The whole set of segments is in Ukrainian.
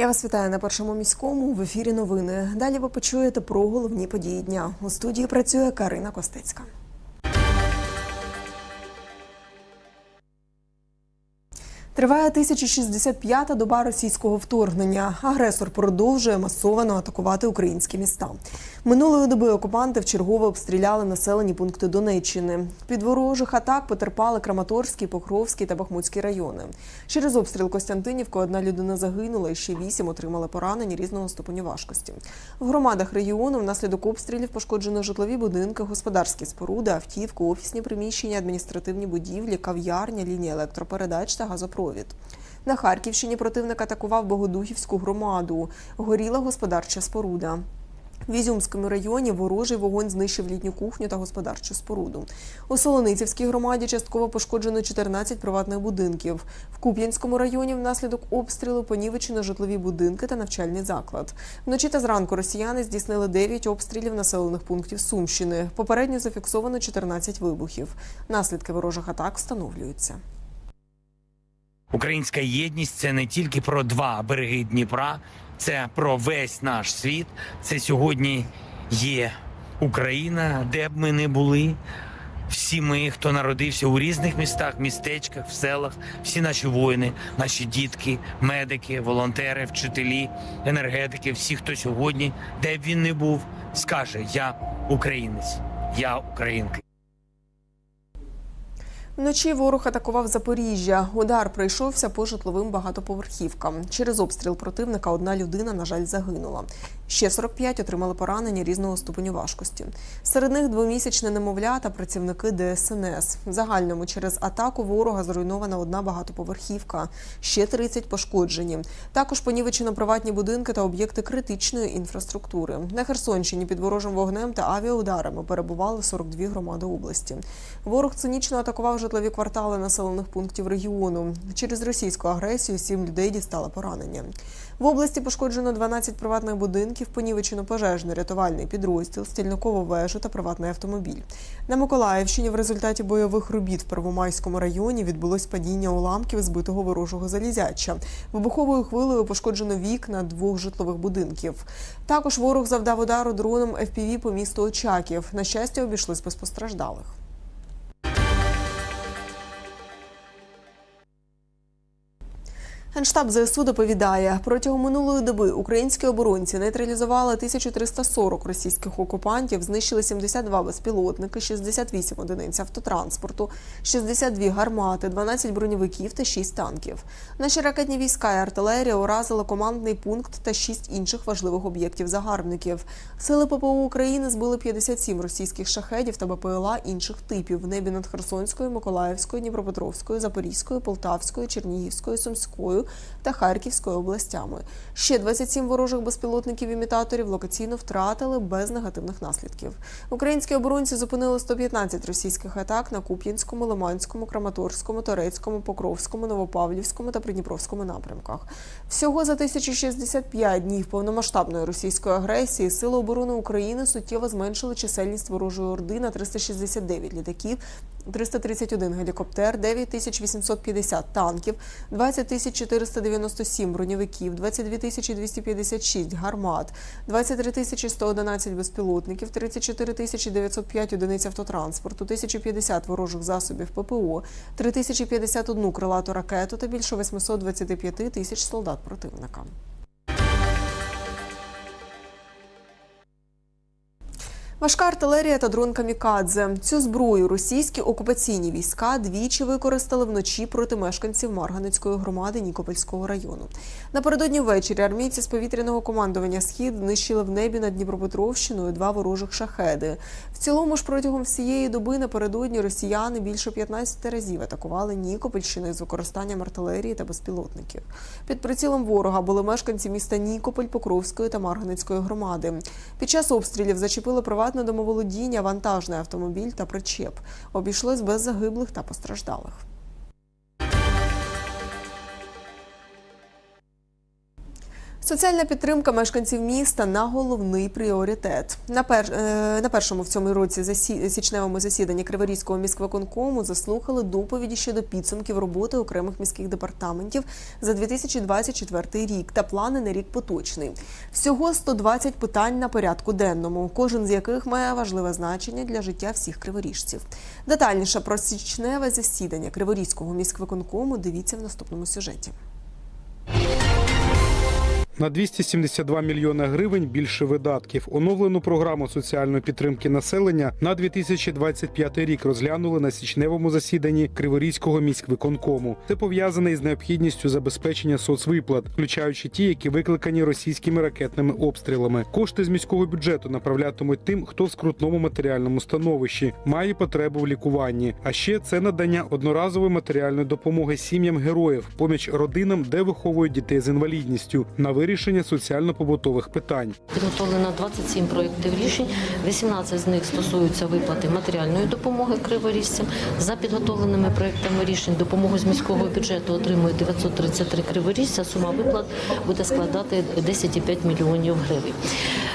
Я вас вітаю на першому міському в ефірі. Новини. Далі ви почуєте про головні події дня. У студії працює Карина Костецька. Триває 1065-та доба російського вторгнення. Агресор продовжує масовано атакувати українські міста. Минулої доби окупанти вчергово обстріляли населені пункти Донеччини. Під ворожих атак потерпали Краматорський, Покровський та Бахмутський райони. Через обстріл Костянтинівки одна людина загинула і ще вісім отримали поранення різного ступеню важкості. В громадах регіону внаслідок обстрілів пошкоджено житлові будинки, господарські споруди, автівки, офісні приміщення, адміністративні будівлі, кав'ярня, лінії електропередач та газопровід. На Харківщині противник атакував Богодухівську громаду. Горіла господарча споруда. В Ізюмському районі ворожий вогонь знищив літню кухню та господарчу споруду. У Солоницівській громаді частково пошкоджено 14 приватних будинків. В Куп'янському районі внаслідок обстрілу понівечено житлові будинки та навчальний заклад. Вночі та зранку росіяни здійснили 9 обстрілів населених пунктів Сумщини. Попередньо зафіксовано 14 вибухів. Наслідки ворожих атак встановлюються. Українська єдність це не тільки про два береги Дніпра, це про весь наш світ. Це сьогодні є Україна, де б ми не були. Всі ми, хто народився у різних містах, містечках, в селах, всі наші воїни, наші дітки, медики, волонтери, вчителі, енергетики, всі, хто сьогодні, де б він не був, скаже: Я українець, я українка. Вночі ворог атакував Запоріжжя. Удар прийшовся по житловим багатоповерхівкам. Через обстріл противника одна людина, на жаль, загинула. Ще 45 отримали поранення різного ступеню важкості. Серед них двомісячне немовля та працівники ДСНС. Загальному через атаку ворога зруйнована одна багатоповерхівка. Ще 30 пошкоджені. Також понівечено приватні будинки та об'єкти критичної інфраструктури. На Херсонщині під ворожим вогнем та авіаударами перебували 42 громади області. Ворог цинічно атакував житлові квартали населених пунктів регіону. Через російську агресію сім людей дістали поранення. В області пошкоджено 12 приватних будинків, понівечено пожежний рятувальний підрозділ, стільникову вежу та приватний автомобіль. На Миколаївщині в результаті бойових робіт в Первомайському районі відбулось падіння уламків збитого ворожого залізяча. Вибуховою хвилею пошкоджено вікна двох житлових будинків. Також ворог завдав удару дроном FPV по місту Очаків. На щастя, обійшлось без постраждалих. Генштаб ЗСУ доповідає, протягом минулої доби українські оборонці нейтралізували 1340 російських окупантів, знищили 72 безпілотники, 68 одиниць автотранспорту, 62 гармати, 12 броньовиків та 6 танків. Наші ракетні війська і артилерія уразили командний пункт та 6 інших важливих об'єктів загарбників. Сили ППО України збили 57 російських шахедів та БПЛА інших типів в небі над Херсонською, Миколаївською, Дніпропетровською, Запорізькою, Полтавською, Чернігівською, Сумською та Харківською областями. Ще 27 ворожих безпілотників-імітаторів локаційно втратили без негативних наслідків. Українські оборонці зупинили 115 російських атак на Куп'янському, Лиманському, Краматорському, Торецькому, Покровському, Новопавлівському та Придніпровському напрямках. Всього за 1065 днів повномасштабної російської агресії Сили оборони України суттєво зменшили чисельність ворожої орди на 369 літаків, 331 гелікоптер, 9850 танків, 20 497 броньовиків, 22 256 гармат, 23 111 безпілотників, 34 905 одиниць автотранспорту, 1050 ворожих засобів ППО, 3051 крилату ракету та більше 825 тисяч солдат противника. Важка артилерія та дрон камікадзе. Цю зброю російські окупаційні війська двічі використали вночі проти мешканців Марганецької громади Нікопольського району. Напередодні ввечері армійці з повітряного командування Схід знищили в небі над Дніпропетровщиною два ворожих шахеди. В цілому ж протягом всієї доби напередодні росіяни більше 15 разів атакували Нікопольщину з використанням артилерії та безпілотників. Під прицілом ворога були мешканці міста Нікополь, Покровської та Марганецької громади. Під час обстрілів зачепили приватне домоволодіння, вантажний автомобіль та причеп. Обійшлось без загиблих та постраждалих. Соціальна підтримка мешканців міста на головний пріоритет. На, пер... е, на першому в цьому році засі... січневому засіданні Криворізького міськвиконкому заслухали доповіді щодо підсумків роботи окремих міських департаментів за 2024 рік та плани на рік поточний. Всього 120 питань на порядку денному, кожен з яких має важливе значення для життя всіх криворіжців. Детальніше про січневе засідання Криворізького міськвиконкому дивіться в наступному сюжеті. На 272 мільйони гривень більше видатків. Оновлену програму соціальної підтримки населення на 2025 рік розглянули на січневому засіданні Криворізького міськвиконкому. Це пов'язане із необхідністю забезпечення соцвиплат, включаючи ті, які викликані російськими ракетними обстрілами. Кошти з міського бюджету направлятимуть тим, хто в скрутному матеріальному становищі має потребу в лікуванні. А ще це надання одноразової матеріальної допомоги сім'ям героїв, поміч родинам, де виховують дітей з інвалідністю на вирішення соціально-побутових питань. Підготовлено 27 проєктів рішень. 18 з них стосуються виплати матеріальної допомоги криворіжцям. За підготовленими проєктами рішень допомогу з міського бюджету отримує 933 криворіжця. Сума виплат буде складати 10,5 мільйонів гривень.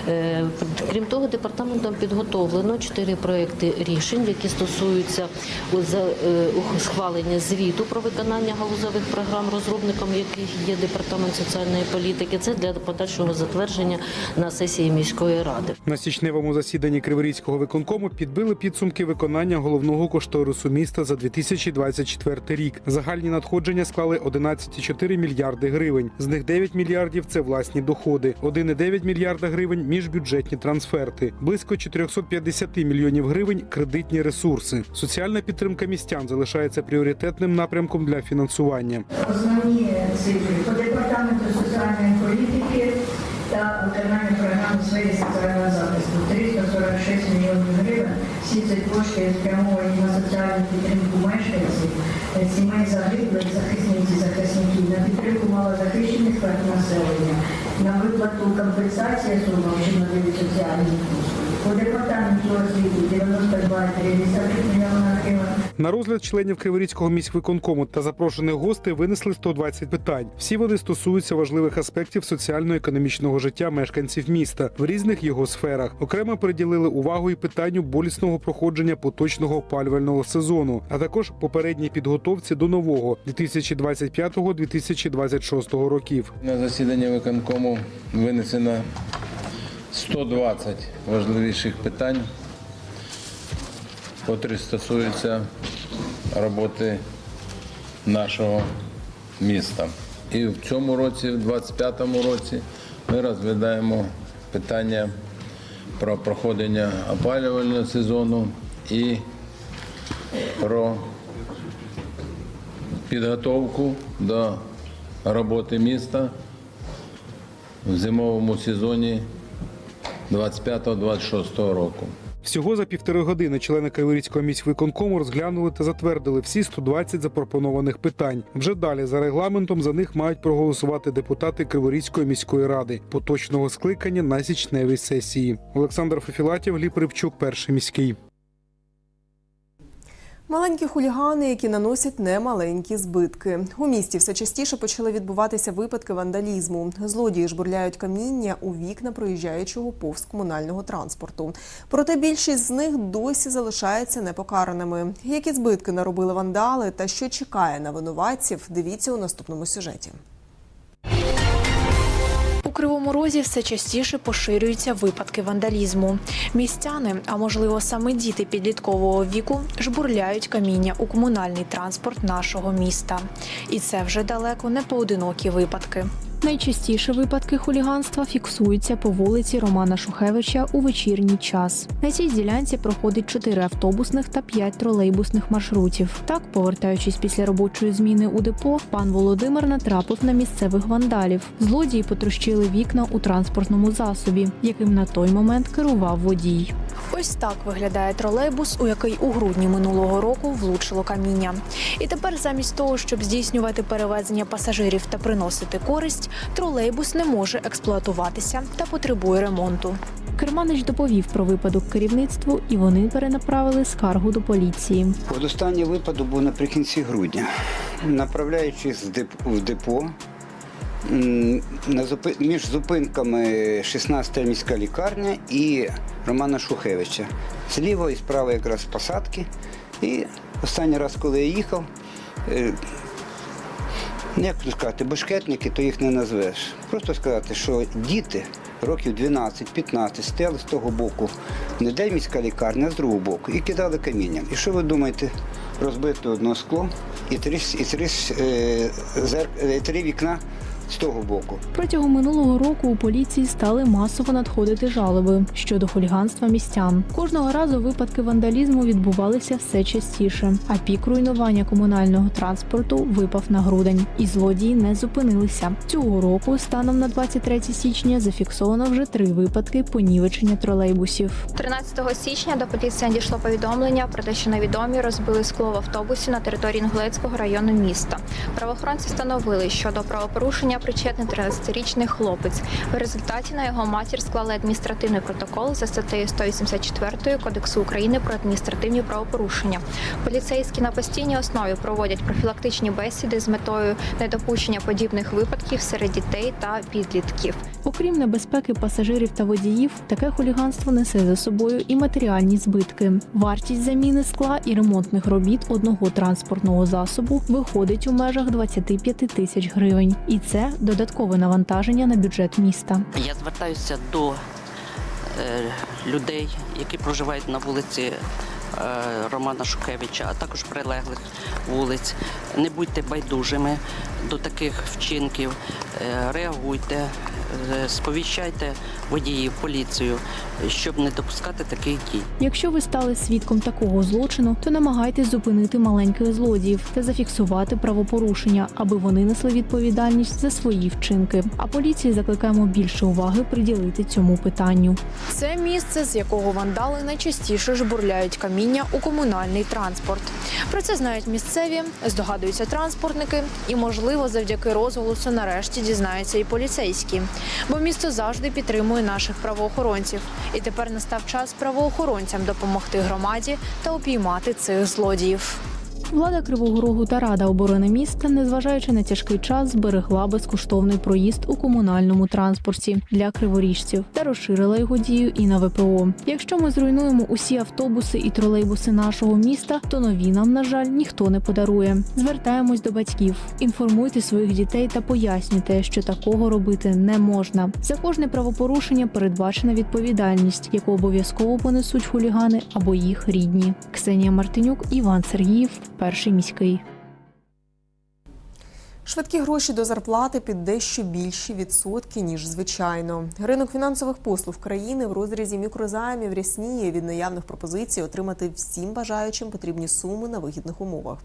Е, Крім того, департаментом підготовлено 4 проєкти рішень, які стосуються е, схвалення звіту про виконання галузевих програм, розробником яких є департамент соціальної політики. Це для подальшого затвердження на сесії міської ради. На січневому засіданні Криворізького виконкому підбили підсумки виконання головного кошторису міста за 2024 рік. Загальні надходження склали 11,4 мільярди гривень. З них 9 мільярдів це власні доходи, 1,9 мільярда гривень міжбюджетні трансферти, близько 450 мільйонів гривень кредитні ресурси. Соціальна підтримка містян залишається пріоритетним напрямком для фінансування. Основні цифри по департаменту соціальної політики та виконання програми у сфері соціального захисту 346 мільйонів гривень. Всі ці кошти спрямовані на соціальну підтримку мешканців, е, сімей загиблих, захисниць і захисників, на підтримку малозахищених верств населення, на виплату компенсації суми, що надають соціальні послуги. По департаменту освіти 92,3 мільйона гривень. На розгляд членів Криворізького міськвиконкому та запрошених гостей винесли 120 питань. Всі вони стосуються важливих аспектів соціально-економічного життя мешканців міста в різних його сферах. Окремо приділили увагу і питанню болісного проходження поточного опалювального сезону, а також попередній підготовці до нового 2025-2026 років. На засіданні виконкому винесено 120 важливіших питань, котрі стосуються роботи нашого міста. І в цьому році, в 25-му році, ми розглядаємо питання про проходження опалювального сезону і про підготовку до роботи міста в зимовому сезоні 25-26 року. Всього за півтори години члени Криворізького міськвиконкому розглянули та затвердили всі 120 запропонованих питань. Вже далі за регламентом за них мають проголосувати депутати Криворізької міської ради поточного скликання на січневій сесії. Олександр Фефілатів, Гліб перший міський. Маленькі хулігани, які наносять немаленькі збитки. У місті все частіше почали відбуватися випадки вандалізму. Злодії жбурляють каміння у вікна проїжджаючого повз комунального транспорту. Проте більшість з них досі залишаються непокараними. Які збитки наробили вандали та що чекає на винуватців? Дивіться у наступному сюжеті. Кривому Розі все частіше поширюються випадки вандалізму. Містяни, а можливо саме діти підліткового віку, жбурляють каміння у комунальний транспорт нашого міста. І це вже далеко не поодинокі випадки. Найчастіше випадки хуліганства фіксуються по вулиці Романа Шухевича у вечірній час. На цій ділянці проходить 4 автобусних та 5 тролейбусних маршрутів. Так, повертаючись після робочої зміни у депо, пан Володимир натрапив на місцевих вандалів. Злодії потрощили вікна у транспортному засобі, яким на той момент керував водій. Ось так виглядає тролейбус, у який у грудні минулого року влучило каміння. І тепер, замість того, щоб здійснювати перевезення пасажирів та приносити користь, тролейбус не може експлуатуватися та потребує ремонту. Керманич доповів про випадок керівництву, і вони перенаправили скаргу до поліції. От останній випадок був наприкінці грудня. Направляючись в депо, між зупинками 16-та міська лікарня і Романа Шухевича. Зліва і справа якраз посадки. І останній раз, коли я їхав, е, як сказати, башкетники, то їх не назвеш. Просто сказати, що діти років 12-15 стояли з того боку, не де міська лікарня, а з другого боку, і кидали камінням. І що ви думаєте? Розбито одно скло і три, і три, е, зер, е, три вікна з того боку. Протягом минулого року у поліції стали масово надходити жалоби щодо хуліганства містян. Кожного разу випадки вандалізму відбувалися все частіше, а пік руйнування комунального транспорту випав на грудень, і злодії не зупинилися. Цього року, станом на 23 січня, зафіксовано вже три випадки понівечення тролейбусів. 13 січня до поліції надійшло повідомлення про те, що невідомі розбили скло в автобусі на території Інгулецького району міста. Правоохоронці встановили, що до правопорушення причетний 13-річний хлопець. В результаті на його матір склали адміністративний протокол за статтею 184 Кодексу України про адміністративні правопорушення. Поліцейські на постійній основі проводять профілактичні бесіди з метою недопущення подібних випадків серед дітей та підлітків. Окрім небезпеки пасажирів та водіїв, таке хуліганство несе за собою і матеріальні збитки. Вартість заміни скла і ремонтних робіт одного транспортного засобу виходить у межах 25 тисяч гривень, і це додаткове навантаження на бюджет міста. Я звертаюся до е, людей, які проживають на вулиці Романа Шухевича, а також прилеглих вулиць. Не будьте байдужими до таких вчинків, е, реагуйте, е, сповіщайте водіїв, поліцію, щоб не допускати таких дій. Якщо ви стали свідком такого злочину, то намагайтесь зупинити маленьких злодіїв та зафіксувати правопорушення, аби вони несли відповідальність за свої вчинки. А поліції закликаємо більше уваги приділити цьому питанню. Це місце, з якого вандали найчастіше жбурляють каміння у комунальний транспорт. Про це знають місцеві, здогадуються транспортники, і, можливо, завдяки розголосу нарешті дізнаються і поліцейські. Бо місто завжди підтримує наших правоохоронців. І тепер настав час правоохоронцям допомогти громаді та упіймати цих злодіїв. Влада Кривого Рогу та Рада оборони міста, незважаючи на тяжкий час, зберегла безкоштовний проїзд у комунальному транспорті для криворіжців та розширила його дію і на ВПО. Якщо ми зруйнуємо усі автобуси і тролейбуси нашого міста, то нові нам, на жаль, ніхто не подарує. Звертаємось до батьків, інформуйте своїх дітей та пояснюйте, що такого робити не можна. За кожне правопорушення передбачена відповідальність, яку обов'язково понесуть хулігани або їх рідні. Ксенія Мартинюк, Іван Сергіїв, перший міський. Швидкі гроші до зарплати під дещо більші відсотки, ніж звичайно. Ринок фінансових послуг країни в розрізі мікрозаймів рясніє від наявних пропозицій отримати всім бажаючим потрібні суми на вигідних умовах.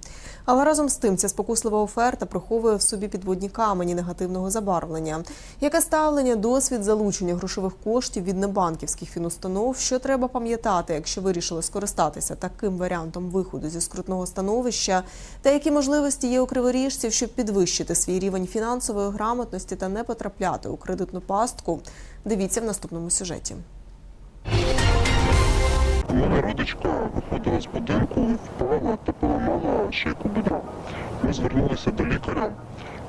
Але разом з тим ця спокуслива оферта приховує в собі підводні камені негативного забарвлення. Яке ставлення, досвід залучення грошових коштів від небанківських фінустанов, що треба пам'ятати, якщо вирішили скористатися таким варіантом виходу зі скрутного становища, та які можливості є у криворіжців, щоб підвищити свій рівень фінансової грамотності та не потрапляти у кредитну пастку. Дивіться в наступному сюжеті. Мене родичка виходила з будинку, впала та поламала шийку бедра. Ми звернулися до лікаря,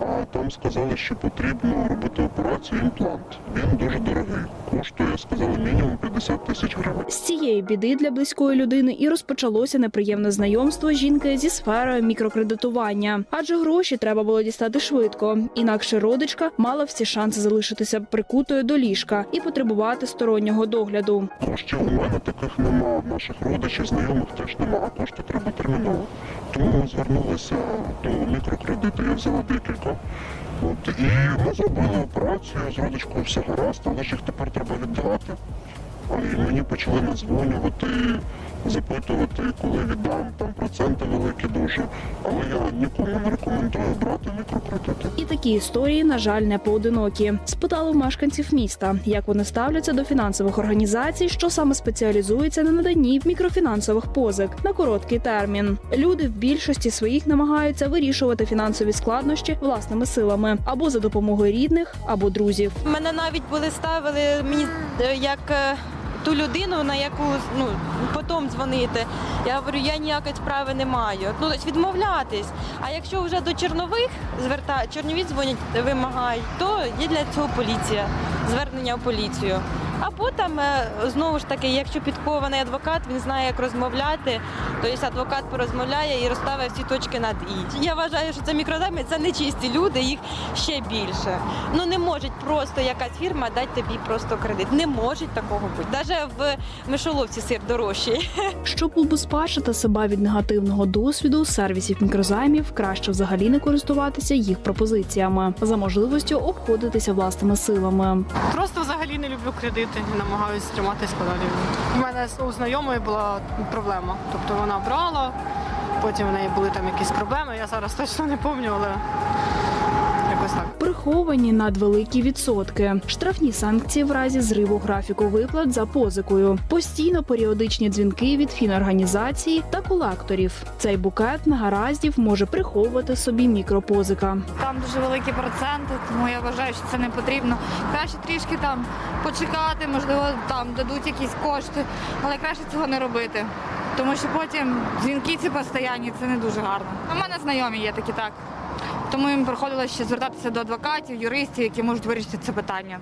а там сказали, що потрібно робити операцію імплант. Він дуже дорогий, коштує, сказали, мінімум 50 тисяч гривень. З цієї біди для близької людини і розпочалося неприємне знайомство жінки зі сферою мікрокредитування, адже гроші треба було дістати швидко. Інакше родичка мала всі шанси залишитися прикутою до ліжка і потребувати стороннього догляду. Коштів у мене таких нема, наших родичів, знайомих теж нема, а кошти треба терміново. Тому звернулися до мікрокредиту, я взяла декілька. От, і ми зробили операцію з родичкою, все гаразд, але ж їх тепер треба віддавати. І мені почали надзвонювати, запитувати, коли віддам, там проценти великі дуже. Але я нікому не рекомендую брати мікрокредити. І такі історії, на жаль, не поодинокі. Спитали в мешканців міста, як вони ставляться до фінансових організацій, що саме спеціалізуються на наданні мікрофінансових позик на короткий термін. Люди в більшості своїх намагаються вирішувати фінансові складнощі власними силами або за допомогою рідних, або друзів. Мене навіть були ставили мені е, як е, ту людину, на яку ну, потім дзвонити. Я говорю, я ніякої справи не маю. Ну, тобто відмовлятись. А якщо вже до чорнових зверта... чорнові дзвонять, вимагають, то є для цього поліція, звернення в поліцію. Або там е, знову ж таки, якщо підкований адвокат, він знає, як розмовляти, тобто адвокат порозмовляє і розставить всі точки над і. Я вважаю, що це мікрозайми, це не чисті люди, їх ще більше. Ну не може просто якась фірма дати тобі просто кредит. Не може такого бути. Навіть в мишоловці сир дорожчий. Щоб убезпечити себе від негативного досвіду сервісів мікрозаймів, краще взагалі не користуватися їх пропозиціями за можливістю обходитися власними силами. Просто взагалі не люблю кредити і намагаюся триматися подалі. У мене у знайомої була проблема. Тобто вона брала, потім в неї були там якісь проблеми. Я зараз точно не пам'ятаю, але якось так. Приховані надвеликі відсотки, штрафні санкції в разі зриву графіку виплат за позикою, постійно періодичні дзвінки від фінорганізацій та колекторів. Цей букет негараздів може приховувати собі мікропозика. Там дуже великі проценти, тому я вважаю, що це не потрібно. Краще трішки там почекати, можливо, там дадуть якісь кошти, але краще цього не робити. Тому що потім дзвінки ці постійні, це не дуже гарно. У мене знайомі є такі так. Тому їм приходилося ще звертатися до адвокатів, юристів, які можуть вирішити це питання.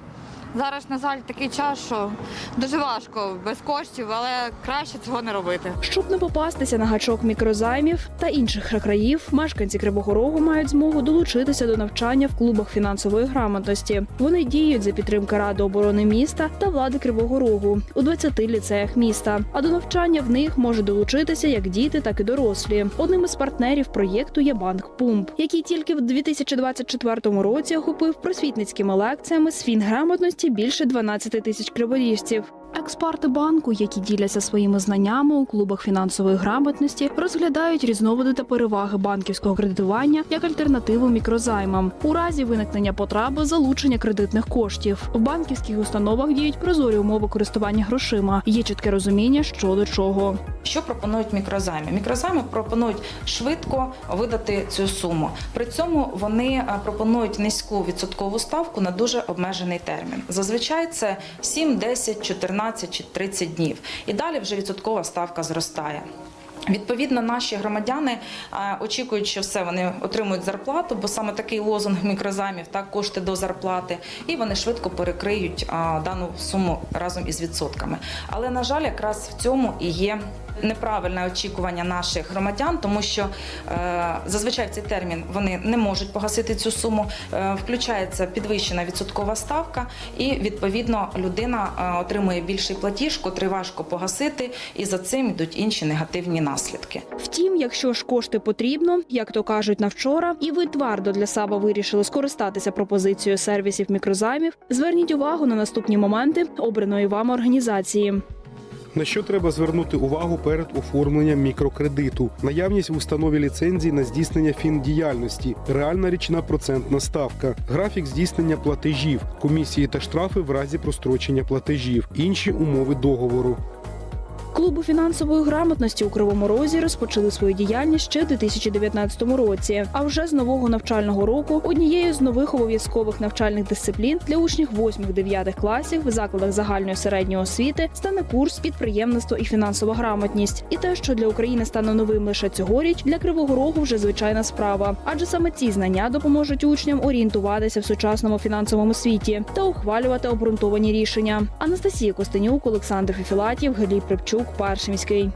Зараз, на жаль, такий час, що дуже важко без коштів, але краще цього не робити. Щоб не попастися на гачок мікрозаймів та інших шахраїв, мешканці Кривого Рогу мають змогу долучитися до навчання в клубах фінансової грамотності. Вони діють за підтримки Ради оборони міста та влади Кривого Рогу у 20 ліцеях міста. А до навчання в них можуть долучитися як діти, так і дорослі. Одним із партнерів проєкту є банк Пумп, який тільки в 2024 році охопив просвітницькими лекціями з фінграмотності більше 12 тисяч криворіжців. Експерти банку, які діляться своїми знаннями у клубах фінансової грамотності, розглядають різновиди та переваги банківського кредитування як альтернативу мікрозаймам у разі виникнення потреби залучення кредитних коштів. В банківських установах діють прозорі умови користування грошима. Є чітке розуміння, що до чого. Що пропонують мікрозайми? Мікрозайми пропонують швидко видати цю суму. При цьому вони е, пропонують низьку відсоткову ставку на дуже обмежений термін. Зазвичай це 7, 10, 14 чи 30 днів. І далі вже відсоткова ставка зростає. Відповідно, наші громадяни е, очікують, що все вони отримують зарплату, бо саме такий лозунг мікрозаймів так кошти до зарплати, і вони швидко перекриють дану суму разом із відсотками. Але на жаль, якраз в цьому і є. Неправильне очікування наших громадян, тому що е, зазвичай в цей термін вони не можуть погасити цю суму. Е, включається підвищена відсоткова ставка, і відповідно людина е, отримує більший платіж, котрий важко погасити, і за цим йдуть інші негативні наслідки. Втім, якщо ж кошти потрібно, як то кажуть на вчора, і ви твердо для себе вирішили скористатися пропозицією сервісів мікрозаймів, зверніть увагу на наступні моменти обраної вами організації. На що треба звернути увагу перед оформленням мікрокредиту, наявність в установі ліцензії на здійснення фіндіяльності, реальна річна процентна ставка, графік здійснення платежів, комісії та штрафи в разі прострочення платежів, інші умови договору. Клубу фінансової грамотності у Кривому Розі розпочали свою діяльність ще у 2019 році. А вже з нового навчального року однією з нових обов'язкових навчальних дисциплін для учнів 8-9 класів в закладах загальної середньої освіти стане курс підприємництво і фінансова грамотність. І те, що для України стане новим лише цьогоріч, для Кривого Рогу вже звичайна справа. Адже саме ці знання допоможуть учням орієнтуватися в сучасному фінансовому світі та ухвалювати обґрунтовані рішення. Анастасія Костенюк, Олександр Фіфілатів, Гелій Припчук, перший міський.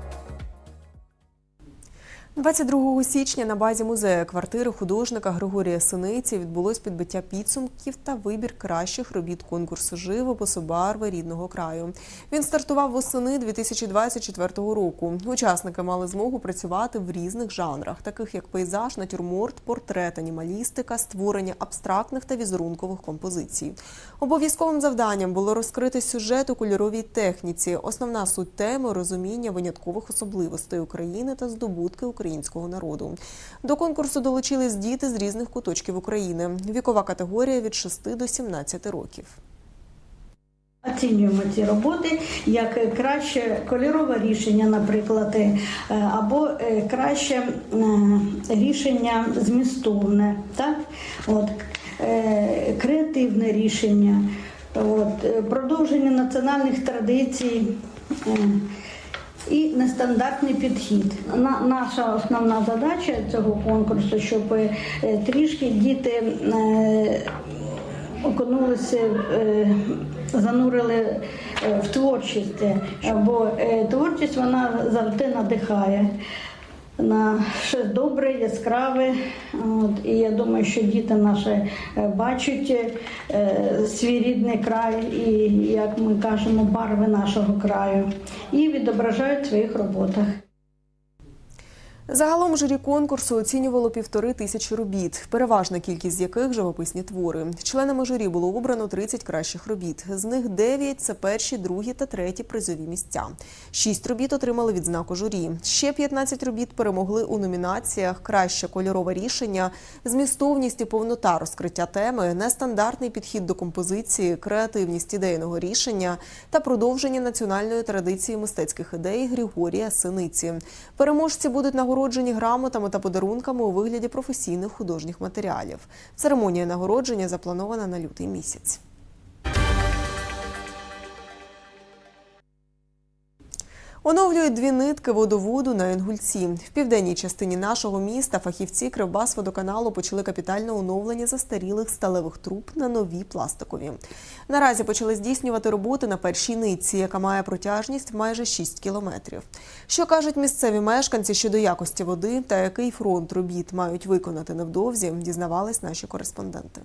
22 січня на базі музею квартири художника Григорія Синиці відбулось підбиття підсумків та вибір кращих робіт конкурсу живопису барви рідного краю. Він стартував восени 2024 року. Учасники мали змогу працювати в різних жанрах, таких як пейзаж, натюрморт, портрет, анімалістика, створення абстрактних та візерункових композицій. Обов'язковим завданням було розкрити сюжет у кольоровій техніці. Основна суть теми розуміння виняткових особливостей України та здобутки українського народу. До конкурсу долучились діти з різних куточків України. Вікова категорія від 6 до 17 років. Оцінюємо ці роботи як краще кольорове рішення, наприклад, е, або е, краще е, рішення змістовне, так? От, креативне рішення. от, продовження національних традицій. І нестандартний підхід. На, наша основна задача цього конкурсу, щоб е, трішки діти е, окунулися, е, занурили в творчість, бо творчість вона завжди надихає на щось добре, яскраве. От, і я думаю, що діти наші е, бачать е, свій рідний край і, як ми кажемо, барви нашого краю і відображають в своїх роботах. Загалом журі конкурсу оцінювало півтори тисячі робіт, переважна кількість з яких живописні твори. Членами журі було обрано 30 кращих робіт. З них 9 – це перші, другі та треті призові місця. Шість робіт отримали відзнаку журі. Ще 15 робіт перемогли у номінаціях Краще кольорове рішення, змістовність і повнота розкриття теми, нестандартний підхід до композиції, креативність ідейного рішення та продовження національної традиції мистецьких ідей Григорія Синиці. Переможці будуть нагороджені грамотами та подарунками у вигляді професійних художніх матеріалів. Церемонія нагородження запланована на лютий місяць. Оновлюють дві нитки водоводу на Інгульці. В південній частині нашого міста фахівці Кривбасводоканалу почали капітальне оновлення застарілих сталевих труб на нові пластикові. Наразі почали здійснювати роботи на першій нитці, яка має протяжність майже 6 кілометрів. Що кажуть місцеві мешканці щодо якості води та який фронт робіт мають виконати невдовзі, дізнавались наші кореспонденти.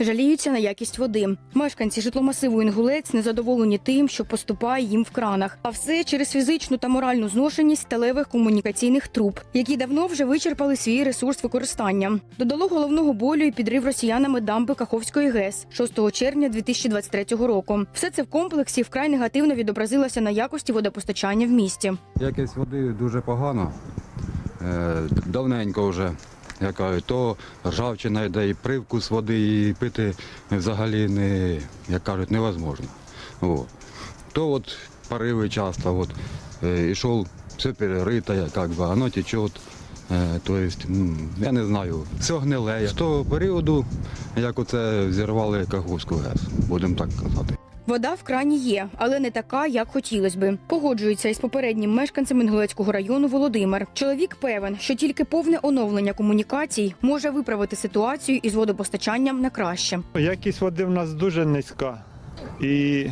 Жаліються на якість води. Мешканці житломасиву Інгулець незадоволені тим, що поступає їм в кранах. А все через фізичну та моральну зношеність сталевих комунікаційних труб, які давно вже вичерпали свій ресурс використання. Додало головного болю і підрив росіянами дамби Каховської ГЕС 6 червня 2023 року. Все це в комплексі вкрай негативно відобразилося на якості водопостачання в місті. Якість води дуже погана. Е, Давненько вже, кажуть, то ржавчина йде і привкус води, і пити взагалі не, як кажуть, невозможно. О. То от пориви часто, от, е, ішов, все перерито, як би, воно тече. Е, То я не знаю, все гниле. З того періоду, як оце зірвали Каховську ГЕС, будемо так казати. Вода в крані є, але не така, як хотілось би. Погоджується із попереднім мешканцем Інгулецького району Володимир. Чоловік певен, що тільки повне оновлення комунікацій може виправити ситуацію із водопостачанням на краще. Якість води в нас дуже низька. І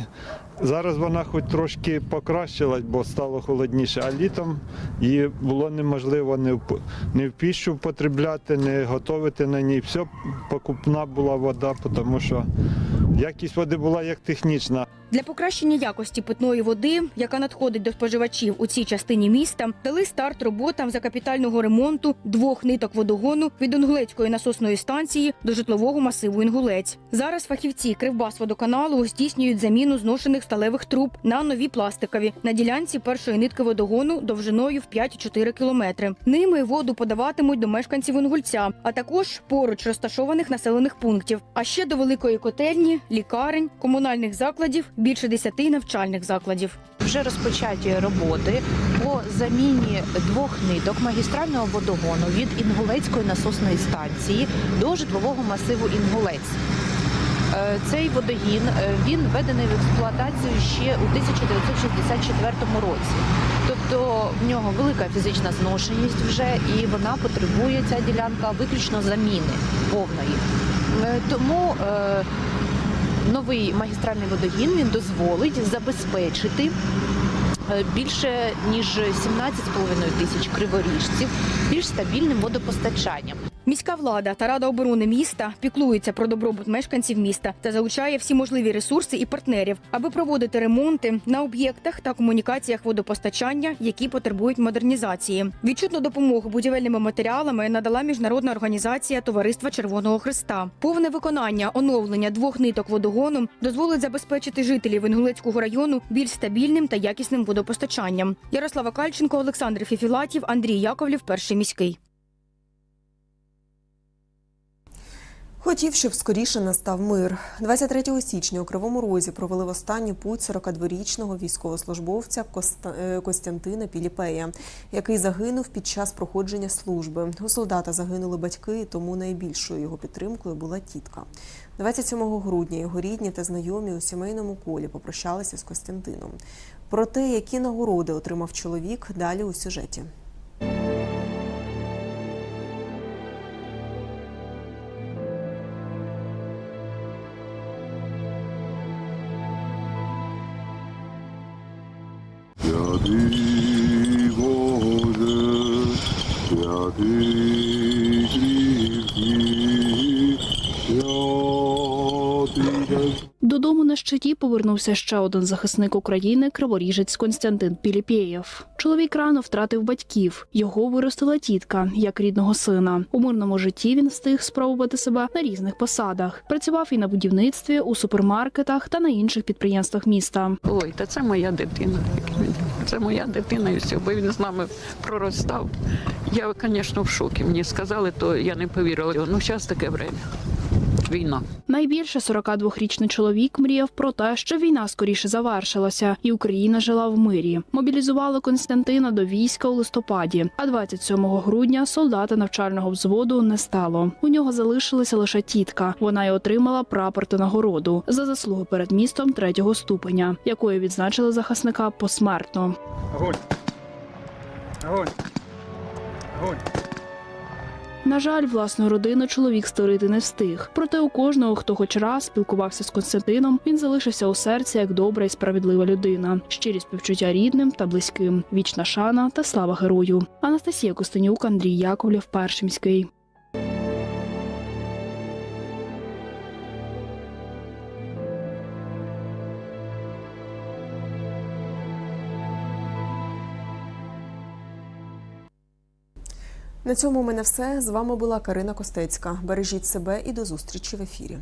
зараз вона хоч трошки покращилась, бо стало холодніше, а літом її було неможливо не в, не в піщу потребляти, не готувати на ній. Все покупна була вода, тому що якість води була як технічна. Для покращення якості питної води, яка надходить до споживачів у цій частині міста, дали старт роботам за капітального ремонту двох ниток водогону від Інгулецької насосної станції до житлового масиву Інгулець. Зараз фахівці Кривбасводоканалу здійснюють заміну зношених сталевих труб на нові пластикові на ділянці першої нитки водогону довжиною в 5,4 кілометри. Ними воду подаватимуть до мешканців Інгульця, а також поруч розташованих населених пунктів. А ще до великої котельні, лікарень, комунальних закладів, більше десяти навчальних закладів. Вже розпочаті роботи по заміні двох ниток магістрального водогону від Інгулецької насосної станції до житлового масиву Інгулець. Е, Цей водогін е, він введений в експлуатацію ще у 1964 році. Тобто в нього велика фізична зношеність вже і вона потребує ця ділянка виключно заміни повної. Е, Тому новий магістральний водогін він дозволить забезпечити е, більше ніж 17,5 тисяч криворіжців більш стабільним водопостачанням. Міська влада та рада оборони міста піклуються про добробут мешканців міста та залучає всі можливі ресурси і партнерів, аби проводити ремонти на об'єктах та комунікаціях водопостачання, які потребують модернізації. Відчутну допомогу будівельними матеріалами надала міжнародна організація Товариства Червоного Христа. Повне виконання оновлення двох ниток водогону дозволить забезпечити жителів Інгулецького району більш стабільним та якісним водопостачанням. Ярослава Кальченко, Олександр Фіфілатів, Андрій Яковлів, перший міський. Хотів, щоб скоріше настав мир. 23 січня у Кривому Розі провели в останню путь 42-річного військовослужбовця е, Костянтина Піліпея, який загинув під час проходження служби. У солдата загинули батьки, тому найбільшою його підтримкою була тітка. 27 грудня його рідні та знайомі у сімейному колі попрощалися з Костянтином. Про те, які нагороди отримав чоловік, далі у сюжеті. Повернувся ще один захисник України, криворіжець Константин Піліпєєв. Чоловік рано втратив батьків. Його виростила тітка як рідного сина. У мирному житті він встиг спробувати себе на різних посадах. Працював і на будівництві, у супермаркетах та на інших підприємствах міста. Ой, та це моя дитина. Це моя дитина і все, бо він з нами проростав. Я, звісно, в шокі. Мені сказали, то я не повірила. Ну, зараз таке время. Війна. Найбільше 42-річний чоловік мріяв про те, що війна скоріше завершилася, і Україна жила в мирі. Мобілізували Константина до війська у листопаді, а 27 грудня солдата навчального взводу не стало. У нього залишилася лише тітка. Вона й отримала прапор та нагороду за заслуги перед містом третього ступеня, якою відзначили захисника посмертно. Огонь! Огонь! Огонь! На жаль, власну родину чоловік створити не встиг. Проте у кожного, хто хоч раз спілкувався з Константином, він залишився у серці як добра і справедлива людина. Щирі співчуття рідним та близьким, вічна шана та слава герою. Анастасія Костенюк, Андрій Яковлєв, Першимський. На цьому у мене все. З вами була Карина Костецька. Бережіть себе і до зустрічі в ефірі.